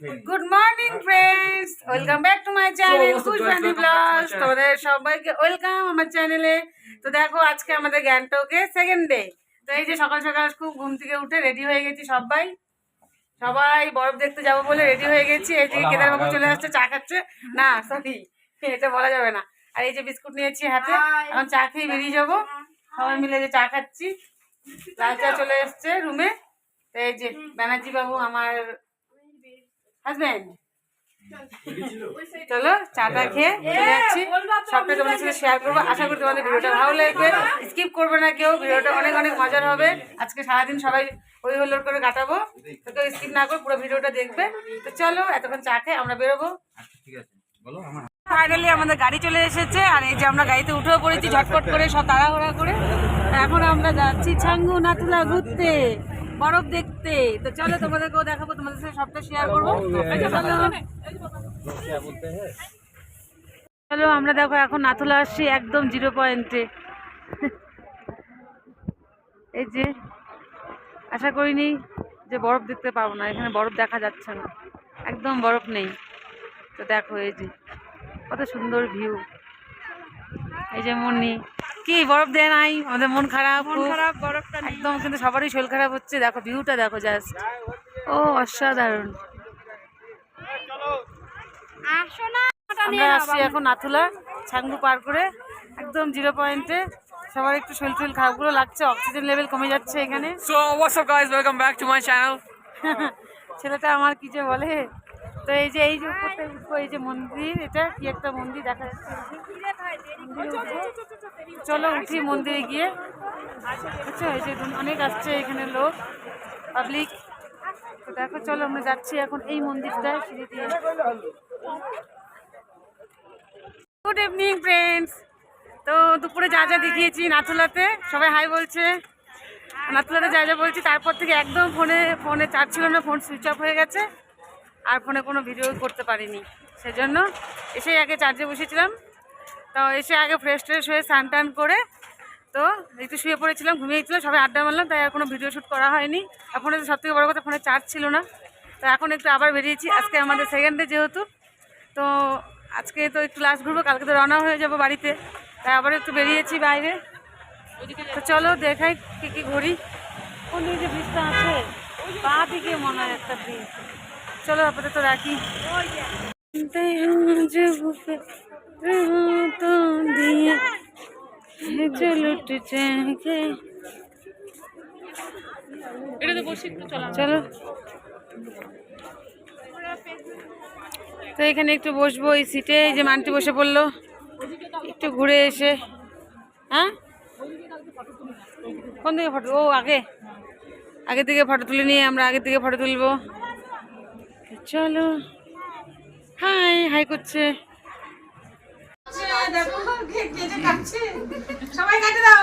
Good morning friends welcome back to my channel my blogs তোমাদের সবাইকে welcome আমার চ্যানেলে তো দেখো আজকে আমাদের গ্যাংটকে সেকেন্ড ডে তো এই যে সকাল সকাল খুব ঘুম থেকে উঠে রেডি হয়ে গেছি সবাই। সবাই বরফ দেখতে যাব বলে রেডি হয়ে গেছি। এই যে কেদারবাবু চলে আসছে চা খাচ্ছে। না সরি এটা বলা যাবে না। আর এই যে বিস্কুট নিয়েছি হাতে এখন চা খেয়ে বেরিয়ে যাব। সবাই মিলে যে চা খাচ্ছি। লাল চা চলে এসছে রুমে তো এই যে ব্যানার্জি বাবু আমার হাজব্যান্ড চলো চাটা খেয়ে চলে যাচ্ছি। সবটা তোমাদের সাথে শেয়ার করব। আশা করি তোমাদের ভিডিওটা ভালো লাগবে। স্কিপ করবে না কেউ। ভিডিওটা অনেক অনেক মজার হবে। আজকে সারাদিন সবাই ওই হল্লোর করে কাটাবো। তো কেউ স্কিপ না করে পুরো ভিডিওটা দেখবে। তো চলো এতক্ষণ চা খেয়ে আমরা বেরোবো। ঠিক আছে। বলো আমার ফাইনালি আমাদের গাড়ি চলে এসেছে। আর এই যে আমরা গাড়িতে উঠেও পড়েছি ঝটপট করে সব তাড়াহুড়া করে। এখন আমরা যাচ্ছি ছাঙ্গু নাথুলা ঘুরতে। বরফ দেখতে। তো চলো তোমাদেরকেও দেখাবো তোমাদের সাথে সবটা শেয়ার করব। চলো। চলো আমরা দেখো এখন নাথুলা আসছি একদম জিরো পয়েন্টে এই যে আশা করিনি যে বরফ দেখতে পাবো না এখানে বরফ দেখা যাচ্ছে না। একদম বরফ নেই। তো দেখো এই যে কত সুন্দর ভিউ এই যে মুন্নি। কি বরফ দেয় নাই? আমাদের মন খারাপ একদম কিন্তু সবারই শরীর খারাপ হচ্ছে। দেখো ভিউটা দেখো জাস্ট ও অসাধারণ। আমরা আসছি এখন নাথুলা ছাঙ্গু পার করে। একদম জিরো পয়েন্টে সবার একটু শরীর টরীর খারাপগুলো লাগছে অক্সিজেন লেভেল কমে যাচ্ছে এখানে। So what's up guys welcome back to my channel ছেলেটা আমার কি যে বলে? তো এই যে এই যে উপরটা উঠবো, এই যে মন্দির, এটা কি একটা মন্দির দেখা যাচ্ছে। চলো উঠি মন্দিরে গিয়ে। বুঝছ এই যে অনেক আসছে এখানে লোক পাবলিক তো দেখো, চলো আমরা যাচ্ছি এখন এই মন্দিরটায় সিঁড়ি দিয়ে। গুড ইভিনিং ফ্রেন্ডস তো দুপুরে যা যা দেখিয়েছি নাথুলাতে, সবাই হাই বলছে। নাথুলাতে যা যা বলছি, তারপর থেকে একদম ফোনে ফোনে চার্জ ছিল না, ফোন সুইচ অফ হয়ে গেছে। আর ফোনে কোনো ভিডিও করতে পারিনি। সেজন্য এসে আগে চার্জে বসেছিলাম। তো এসে আগে ফ্রেশ ট্রেশ হয়ে স্নান টান করে তো একটু শুয়ে পড়েছিলাম ঘুমিয়েছিলাম সবাই আড্ডা মারলাম, তাই আর কোনো ভিডিও শ্যুট করা হয়নি। ফোনে সব থেকে বড়ো কথা, ফোনে চার্জ ছিল না। তো এখন একটু আবার বেরিয়েছি, আজকে আমাদের সেকেন্ড যেহেতু। তো আজকে তো একটু লাস্ট ঘুরবো, কালকে তো রওনা হয়ে যাব বাড়িতে। তাই আবার একটু বেরিয়েছি বাইরে। তো চলো দেখাই কী কী ঘুরি। কোন দিকে যে ব্রিজটা আছে পা দিকে মনে হয় একটা ব্রিজ চলো আপাতত রাখি। চলো। তো এখানে একটু বসবো এই সিটে এই যে মানটি বসে পড়ল। একটু ঘুরে এসে। হ্যাঁ? কোন দিকে ফটো ও আগে। আগে থেকে ফটো তুলে নিয়ে আমরা আগে থেকে ফটো তুলবো। চলো। হাই হাই করছে। সবাই কাটে দাও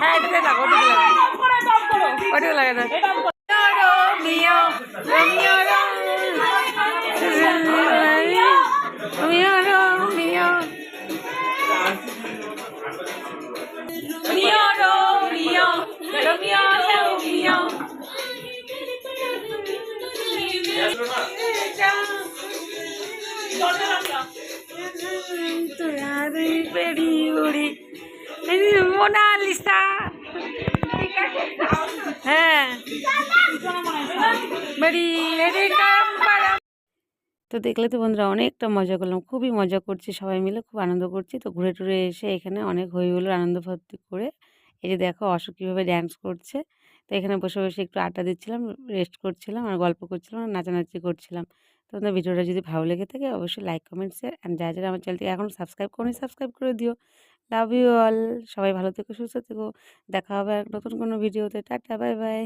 হ্যাঁ এটাতে লাগো ওটাতে লাগো ওটাতে লাগা মোনালিসা হ্যাঁ তো দেখলে তো বন্ধুরা, অনেকটা মজা করলাম, খুবই মজা করছি, সবাই মিলে খুব আনন্দ করছি। তো ঘুরে টুরে এসে এখানে অনেক হয়ে হলো আনন্দ ফুর্তি করে, এই যে দেখো অশোক কীভাবে ড্যান্স করছে। তো এখানে বসে বসে একটু আড্ডা দিচ্ছিলাম রেস্ট করছিলাম আর গল্প করছিলাম আর নাচানাচি করছিলাম। তোমাদের ভিডিওটা যদি ভালো লেগে থাকে অবশ্যই লাইক কমেন্ট শেয়ার অ্যান্ড যা যারা আমার চ্যানেলটি এখন সাবস্ক্রাইব করুন সাবস্ক্রাইব করে দিও। লাভ ইউ অল সবাই ভালো থেকো, সুস্থ থেকো। দেখা হবে নতুন কোনো ভিডিওতে টাটা বাই বাই